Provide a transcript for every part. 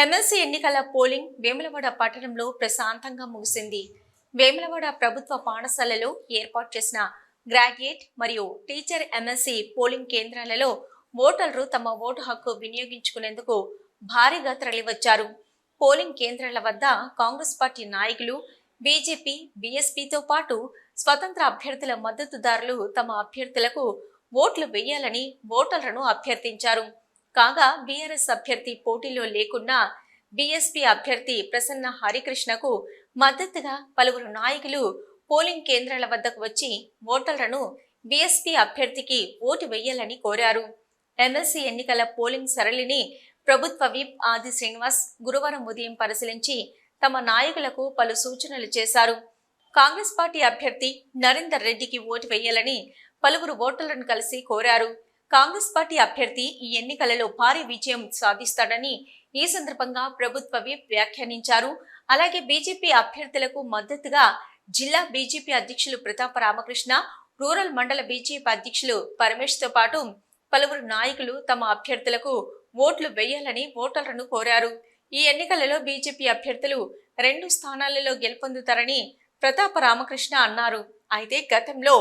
MLC ఎన్నికల polling Vemulawada పట్టణంలో ప్రశాంతంగా ముగిసింది. వేములవాడ ప్రభుత్వ పాఠశాలలో ఏర్పాటు చేసిన గ్రాడ్యుయేట్ మరియు టీచర్ ఎమ్మెల్సీ పోలింగ్ కేంద్రాలలో ఓటర్లు తమ ఓటు హక్కు వినియోగించుకునేందుకు భారీగా తరలివచ్చారు. పోలింగ్ కేంద్రాల వద్ద కాంగ్రెస్ పార్టీ నాయకులు బీజేపీ బీఎస్పీతో పాటు స్వతంత్ర అభ్యర్థుల మద్దతుదారులు తమ అభ్యర్థులకు ఓట్లు వేయాలని ఓటర్లను అభ్యర్థించారు. కాగా బీఆర్ఎస్ అభ్యర్థి పోటీలో లేకున్నా బీఎస్పీ అభ్యర్థి ప్రసన్న హరికృష్ణకు మద్దతుగా పలువురు నాయకులు పోలింగ్ కేంద్రాల వద్దకు వచ్చి ఓటర్లను బీఎస్పీ అభ్యర్థికి ఓటు వేయాలని కోరారు. ఎమ్మెల్సీ ఎన్నికల పోలింగ్ సరళిని ప్రభుత్వ విప్ ఆది శ్రీనివాస్ గురువారం ఉదయం పరిశీలించి తమ నాయకులకు పలు సూచనలు చేశారు. కాంగ్రెస్ పార్టీ అభ్యర్థి నరేందర్ రెడ్డికి ఓటు వేయాలని పలువురు ఓటర్లను కలిసి కోరారు. కాంగ్రెస్ పార్టీ అభ్యర్థి ఈ ఎన్నికలలో భారీ విజయం సాధిస్తాడని ఈ సందర్భంగా ప్రభుత్వ వ్యాఖ్యానించారు. అలాగే బీజేపీ అభ్యర్థులకు మద్దతుగా జిల్లా బీజేపీ అధ్యక్షులు ప్రతాప రామకృష్ణ రూరల్ మండల బీజేపీ అధ్యక్షులు పరమేష్తో పాటు పలువురు నాయకులు తమ అభ్యర్థులకు ఓట్లు వేయాలని ఓటర్లను కోరారు. ఈ ఎన్నికలలో బీజేపీ అభ్యర్థులు రెండు స్థానాలలో గెలుపొందుతారని ప్రతాప రామకృష్ణ అన్నారు. అయితే గతంలో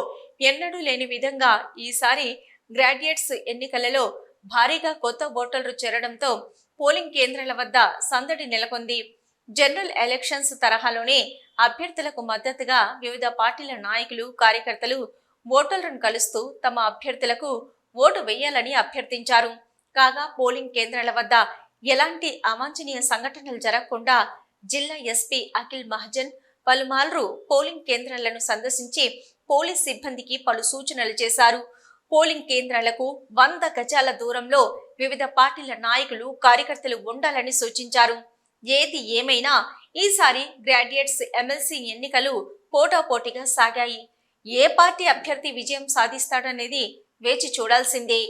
ఎన్నడూ లేని విధంగా ఈసారి గ్రాడ్యుయేట్స్ ఎన్నికలలో భారీగా కొత్త ఓటర్లు చేరడంతో పోలింగ్ కేంద్రాల వద్ద సందడి నెలకొంది. జనరల్ ఎలక్షన్స్ తరహాలోనే అభ్యర్థులకు మద్దతుగా వివిధ పార్టీల నాయకులు కార్యకర్తలు ఓటర్లను కలుస్తూ తమ అభ్యర్థులకు ఓటు వేయాలని అభ్యర్థించారు. కాగా పోలింగ్ కేంద్రాల వద్ద ఎలాంటి అవాంఛనీయ సంఘటనలు జరగకుండా జిల్లా ఎస్పీ అఖిల్ మహజన్ పలుమార్లు పోలింగ్ కేంద్రాలను సందర్శించి పోలీస్ సిబ్బందికి పలు సూచనలు చేశారు. పోలింగ్ కేంద్రాలకు వంద గజాల దూరంలో వివిధ పార్టీల నాయకులు కార్యకర్తలు ఉండాలని సూచించారు. ఏది ఏమైనా ఈసారి గ్రాడ్యుయేట్స్ ఎమ్మెల్సీ ఎన్నికలు పోటాపోటీగా సాగాయి. ఏ పార్టీ అభ్యర్థి విజయం సాధిస్తాడనేది వేచి చూడాల్సిందే.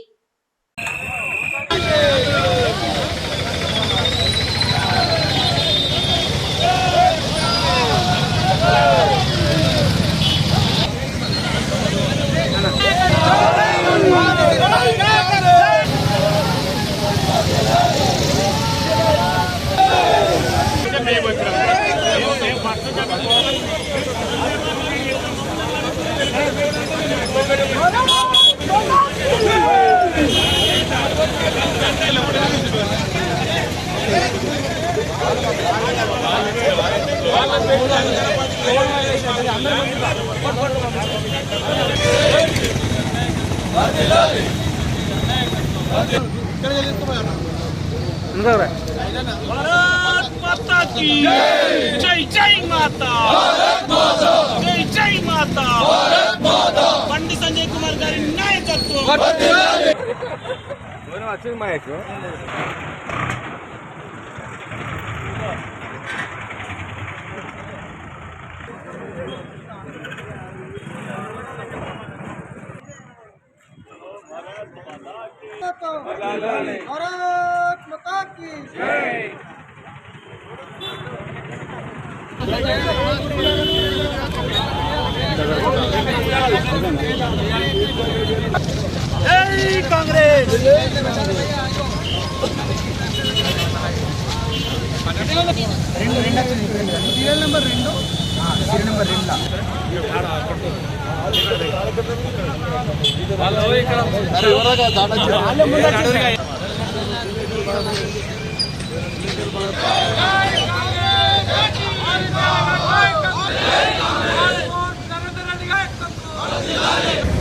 भारत माता की जय जय माता जय जय माता బండి సంజయ్ కుమార్ గారి నాయకత్వం వచ్చింది మా ఎక్కువ भारत माता की। जय कांग्रेस।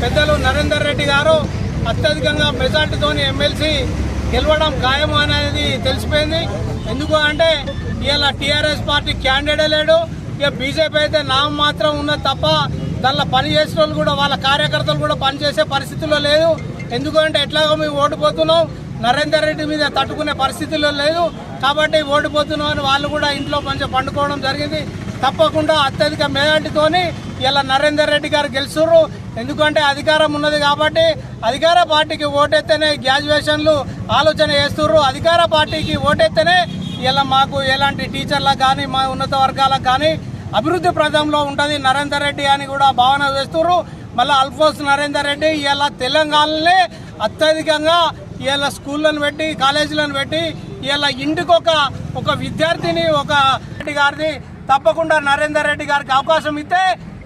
పెద్దలు నరేందర్ రెడ్డి గారు అత్యధికంగా మెజార్టీతో ఎమ్మెల్సీ గెలవడం ఖాయం అనేది తెలిసిపోయింది. ఎందుకు అంటే ఇలా టీఆర్ఎస్ పార్టీ క్యాండిడేట్ లేడు. ఇక బీజేపీ అయితే నామ మాత్రం ఉన్నది తప్ప దానిలో పని చేసిన వాళ్ళు కూడా వాళ్ళ కార్యకర్తలు కూడా పనిచేసే పరిస్థితుల్లో లేదు. ఎందుకంటే ఎట్లాగో మేము ఓడిపోతున్నాం నరేందర్ రెడ్డి మీద తట్టుకునే పరిస్థితుల్లో లేదు. కాబట్టి ఓడిపోతున్నాం అని వాళ్ళు కూడా ఇంట్లో మంచిగా పండుకోవడం జరిగింది. తప్పకుండా అత్యధిక మేధాంటితోని ఇలా నరేందర్ రెడ్డి గారు గెలుచుర్రు ఎందుకంటే అధికారం ఉన్నది కాబట్టి అధికార పార్టీకి ఓటేస్తేనే గ్రాడ్యుయేషన్లు ఆలోచన చేస్తుర్రు. అధికార పార్టీకి ఓటేస్తేనే ఇలా మాకు ఎలాంటి టీచర్లకు కానీ మా ఉన్నత వర్గాలకు కానీ అభివృద్ధి ప్రదంలో ఉంటుంది నరేందర్ రెడ్డి అని కూడా భావన చేస్తుర్రు మళ్ళీ అల్ఫోన్స్ నరేందర్ రెడ్డి ఇలా తెలంగాణలే అత్యధికంగా ఇలా స్కూళ్ళను పెట్టి కాలేజీలను పెట్టి ఇలా ఇంటికి ఒక ఒక విద్యార్థిని ఒక రెడ్డి గారిని తప్పకుండా నరేందర్ రెడ్డి గారికి అవకాశం ఇస్తే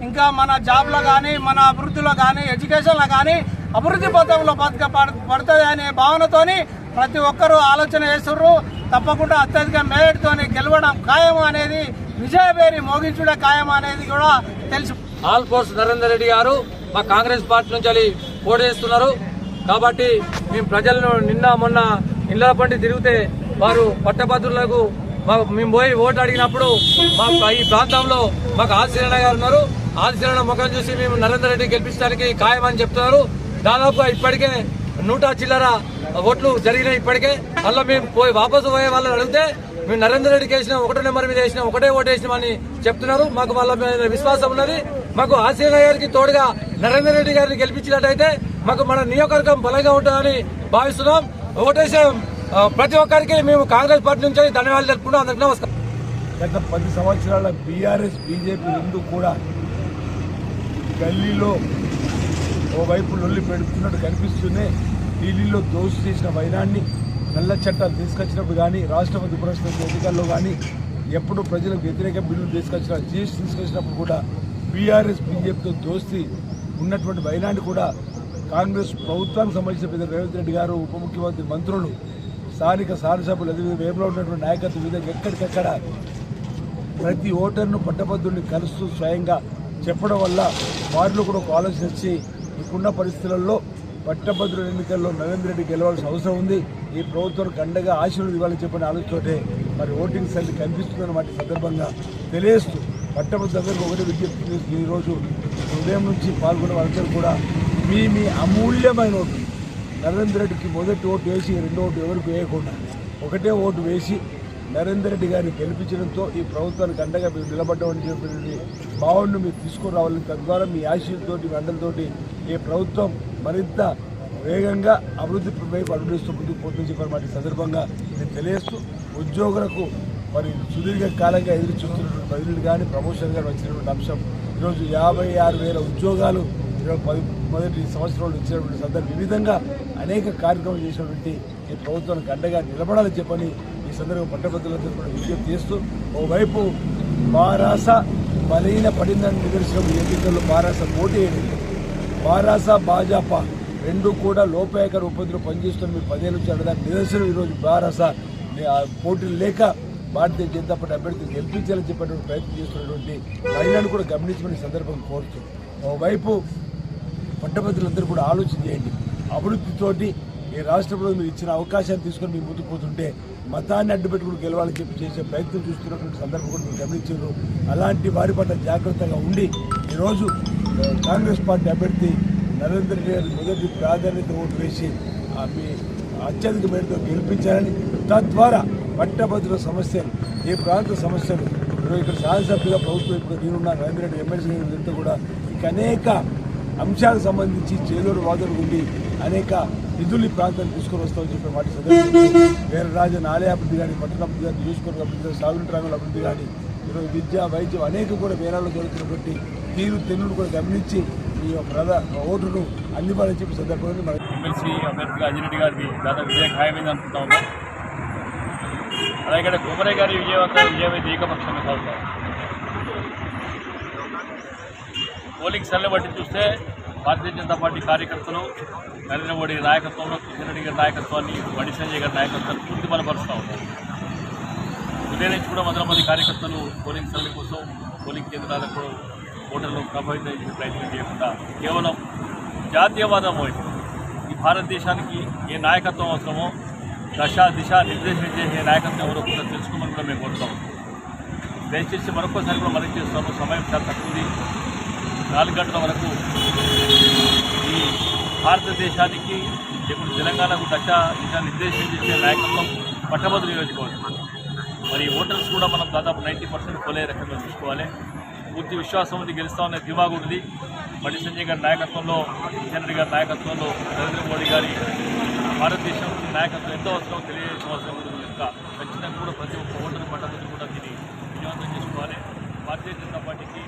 ఇంకా మన జాబ్లో కానీ మన అభివృద్ధిలో కానీ ఎడ్యుకేషన్లో కానీ అభివృద్ధి పథంలో బతక పడుతుంది అనే భావనతోని ప్రతి ఒక్కరూ ఆలోచన చేస్తున్నారు తప్పకుండా అత్యధిక మేయర్తోని గెలవడం ఖాయం అనేది విజయబేరి మోగించుడే ఖాయం అనేది కూడా తెలుసు. ఆల్ ఫోర్స్ నరేందర్ రెడ్డి గారు మా కాంగ్రెస్ పార్టీ నుంచి వెళ్ళి పోటీ చేస్తున్నారు. కాబట్టి మేము ప్రజలను నిన్న మొన్న ఇళ్ళ పండి తిరిగితే వారు పట్టభద్రులకు మేము పోయి ఓటు అడిగినప్పుడు మా ఈ ప్రాంతంలో మాకు ఆదిశీరణ గారు ఉన్నారు. ఆదిశీరణ ముఖం చూసి మేము నరేందర్ రెడ్డి గెలిపించడానికి ఖాయమని చెప్తున్నారు. దాదాపుగా ఇప్పటికే నూట చిల్లర ఓట్లు జరిగినాయి ఇప్పటికే. అలా మేము పోయి వాపసు పోయే వాళ్ళని అడిగితే మేము నరేందర్ రెడ్డికి వేసిన ఒకటో నెంబర్ మీద వేసిన ఒకటే ఓటు వేసినామని చెప్తున్నారు. మాకు వాళ్ళ మీద విశ్వాసం ఉన్నది. మాకు ఆశీర్ణ గారికి తోడుగా నరేందర్ రెడ్డి గారిని గెలిపించినట్టయితే మాకు మన నియోజకవర్గం బలంగా ఉంటుందని భావిస్తున్నాం. ఓటేసే ప్రతి ఒక్కరికి మేము కాంగ్రెస్ పార్టీ నుంచి ధన్యవాదాలు తెలుపుకుంటూ అందరికీ నమస్కారం. గత పది సంవత్సరాల బీఆర్ఎస్ బీజేపీ రెండు కూడా గల్లీలో ఓవైపు లొల్లి పెడుతున్నట్టు కనిపిస్తూనే ఢిల్లీలో దోషి చేసిన వైరాన్ని నల్ల చట్టాలు తీసుకొచ్చినప్పుడు కానీ రాష్ట్రపతి పురస్కృత ఎన్నికల్లో కానీ ఎప్పుడు ప్రజలకు వ్యతిరేక బిల్లులు తీసుకొచ్చిన జీఎస్టీ తీసుకొచ్చినప్పుడు కూడా బీఆర్ఎస్ బీజేపీతో దోస్తి ఉన్నటువంటి వైరాన్ని కూడా కాంగ్రెస్ ప్రభుత్వానికి సంబంధించిన పెద్ద రేవంత్ రెడ్డి గారు ఉప ముఖ్యమంత్రి మంత్రులు స్థానిక శాసనసభ్యులు అదే వేపులో ఉన్నటువంటి నాయకత్వం విధంగా ఎక్కడికక్కడ ప్రతి ఓటర్ను పట్టభద్రుడిని కలుస్తూ స్వయంగా చెప్పడం వల్ల వారిలో కూడా ఒక ఆలోచన వచ్చి ఇప్పుడున్న పరిస్థితులలో పట్టభద్రుల ఎన్నికల్లో నరేంద్ర రెడ్డి గెలవాల్సిన అవసరం ఉంది. ఈ ప్రభుత్వానికి అండగా ఆశీర్వాదం ఇవ్వాలని చెప్పిన ఆలోచనతోటే మరి ఓటింగ్ సెల్ కనిపిస్తుందని వాటి సందర్భంగా తెలియస్తూ పట్టభద్రులందరికీ ఒకటి విజ్ఞప్తి ఈరోజు ఉదయం నుంచి పాల్గొన్న వాళ్ళందరూ కూడా మీ మీ అమూల్యమైన ఓటు. నరేంద్ర రెడ్డికి మొదటి ఓటు వేసి రెండో ఓటు ఎవరికి వేయకుండా ఒకటే ఓటు వేసి నరేందర్ రెడ్డి గారిని గెలిపించడంతో ఈ ప్రభుత్వానికి అండగా మీరు నిలబడ్డామని చెప్పినటువంటి భావనను మీరు తీసుకురావాలని తద్వారా మీ ఆశీర్తోటి మీ అండలతోటి ఈ ప్రభుత్వం మరింత వేగంగా అభివృద్ధి వైపు అడుగుస్తూ ముందుకు పోతుందని చెప్పిన వాటి సందర్భంగా నేను తెలియజేస్తూ ఉద్యోగులకు మరి సుదీర్ఘ కాలంగా ఎదురు చూస్తున్నటువంటి బదిలీలు కానీ ప్రమోషన్ కానీ వచ్చినటువంటి అంశం. ఈరోజు యాభై ఆరు వేల ఉద్యోగాలు ఈరోజు పది మొదటి సంవత్సరంలో ఇచ్చినటువంటి సందర్భం. ఈ విధంగా అనేక కార్యక్రమాలు చేసినటువంటి ఈ ప్రభుత్వానికి అండగా నిలబడాలని చెప్పని ఈ సందర్భం పట్టభద్రులందరూ కూడా విజ్ఞప్తి చేస్తూ ఓవైపు బారాస బలహీన పడిందని నిదర్శనం ఎన్నికల్లో బారాస పోటీ వేయలేదు బారాస భాజపా రెండు కూడా లోపాయక రూపంలో పనిచేస్తున్న మీరు పదేళ్ళు నుంచి నిదర్శనం. ఈరోజు బారాస పోటీలు లేక భారతీయ జనతా పార్టీ అభ్యర్థిని గెలిపించాలని చెప్పేటువంటి ప్రయత్నం చేస్తున్నటువంటి మహిళలను కూడా గమనించమని సందర్భం కోరుతూ ఓవైపు పట్టభద్రులందరూ కూడా ఆలోచన చేయండి. అభివృద్ధితోటి ఈ రాష్ట్ర మీరు ఇచ్చిన అవకాశాన్ని తీసుకొని మీరు ముందుకు పోతుంటే మతాన్ని అడ్డుపెట్టుకుని గెలవాలని చెప్పి చేసే ప్రయత్నం చూస్తున్నటువంటి సందర్భం కూడా మీరు గమనించారు. అలాంటి వారి పట్ల జాగ్రత్తగా ఉండి ఈరోజు కాంగ్రెస్ పార్టీ అభ్యర్థి నరేంద్ర గారి మొదటి ప్రాధాన్యత ఓటు వేసి మీ అత్యధిక మేరతో గెలిపించాలని తద్వారా పట్టభద్రుల సమస్యలు ఈ ప్రాంత సమస్యలు? ఇక్కడ శాసనసభ్యుగా ప్రభుత్వం ఇప్పుడు నేనున్నా నరేంద్ర రెడ్డి ఎమ్మెల్సీ గారితో కూడా ఇక అనేక అంశాలకు సంబంధించి చేదోడు వాదోడు ఉండి అనేక నిధులు ఈ ప్రాంతానికి తీసుకొని వస్తామని చెప్పి వాటి సందర్భంగా వేరే రాజన్ ఆలయ అభివృద్ధి కానీ పట్టణాభివృద్ధి కానీ నియోజకవర్గ అభివృద్ధి కానీ సాగునీటి రంగుల అభివృద్ధి కానీ ఈరోజు విద్య వైద్యం అనేక కూడా వేరాలు జరుగుతున్నటువంటి తీరు తెన్నులు కూడా గమనించి ఈ ప్రధాన ఓటును అందివ్వాలని చెప్పి సందర్భంగా ఎమ్మెల్సీ అభ్యర్థిగా అజిరెడ్డి గారికి దాదాపు విజయం ఖాయమైంది అనుకుంటా ఉన్నాం. అలాగే ఇక్కడ కుమరయ్య గారి విజయవంతం విజయమైతే ఏకపక్షంగా సాగుతారు పోలింగ్ సెల్ని బట్టి చూస్తే భారతీయ జనతా పార్టీ కార్యకర్తలు నరేంద్ర మోడీ నాయకత్వంలో కిషన్ రెడ్డి గారి నాయకత్వాన్ని బండి సంజయ్ గారి నాయకత్వాన్ని పూర్తి బలపరుస్తూ ఉన్నారు. ఉదయం నుంచి కూడా వందల మంది కార్యకర్తలు పోలింగ్ సెల్ కోసం పోలింగ్ కేంద్రాలకు ఓటర్లు ప్రభావితం చేసే ప్రయత్నం చేయకుండా కేవలం జాతీయవాదం ఈ భారతదేశానికి ఏ నాయకత్వం అవసరమో దశ దిశ నిర్దేశం చేసే నాయకత్వం ఎవరో కూడా తెలుసుకోమని కూడా మేము కోరుతాం. దయచేసి మరొకసారి కూడా మనం చేస్తాము సమయం చాలా తక్కువది నాలుగు గంటల వరకు ఈ భారతదేశానికి ఇప్పుడు తెలంగాణకు దశ దిశ నిర్దేశం చేసే నాయకత్వం పట్టభద్రు నియోజకవర్గం. మరి ఓటర్స్ కూడా మనం దాదాపు నైంటీ పర్సెంట్ పోలే రకంగా చూసుకోవాలి. పూర్తి విశ్వాసం ఉంది గెలుస్తామనే దిమాగు ఉంది. బండి సంజయ్ గారి నాయకత్వంలో కిషన్ రెడ్డి గారి నాయకత్వంలో నరేంద్ర మోడీ గారి భారతదేశం నాయకత్వం ఎంతో అవసరం తెలియజేసిన అవసరం ఉంది కనుక ఖచ్చితంగా కూడా ప్రతి ఒక్క ఓటరు పట్టభద్రులు కూడా దీన్ని విజయవంతం చేసుకోవాలి. భారతీయ జనతా పార్టీకి